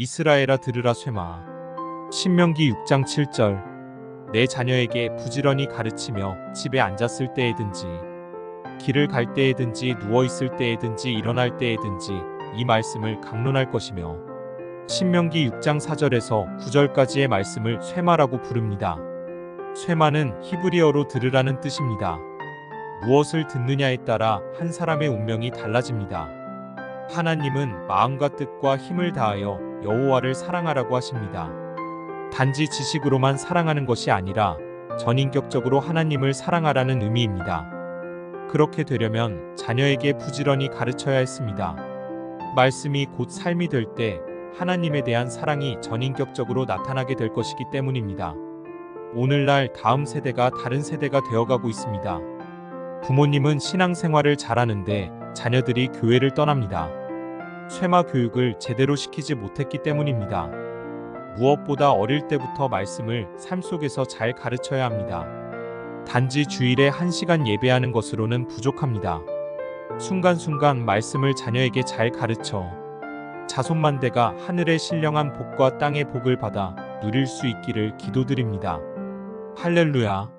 이스라엘아 들으라 쇠마. 신명기 6장 7절. 내 자녀에게 부지런히 가르치며 집에 앉았을 때에든지 길을 갈 때에든지 누워 있을 때에든지 일어날 때에든지 이 말씀을 강론할 것이며 신명기 6장 4절에서 9절까지의 말씀을 쇠마라고 부릅니다. 쇠마는 히브리어로 들으라는 뜻입니다. 무엇을 듣느냐에 따라 한 사람의 운명이 달라집니다. 하나님은 마음과 뜻과 힘을 다하여 여호와를 사랑하라고 하십니다. 단지 지식으로만 사랑하는 것이 아니라 전인격적으로 하나님을 사랑하라는 의미입니다. 그렇게 되려면 자녀에게 부지런히 가르쳐야 했습니다. 말씀이 곧 삶이 될 때 하나님에 대한 사랑이 전인격적으로 나타나게 될 것이기 때문입니다. 오늘날 다음 세대가 다른 세대가 되어가고 있습니다. 부모님은 신앙생활을 잘하는데 자녀들이 교회를 떠납니다. 쇠마 교육을 제대로 시키지 못했기 때문입니다. 무엇보다 어릴 때부터 말씀을 삶 속에서 잘 가르쳐야 합니다. 단지 주일에 한 시간 예배하는 것으로는 부족합니다. 순간순간 말씀을 자녀에게 잘 가르쳐 자손만대가 하늘의 신령한 복과 땅의 복을 받아 누릴 수 있기를 기도드립니다. 할렐루야.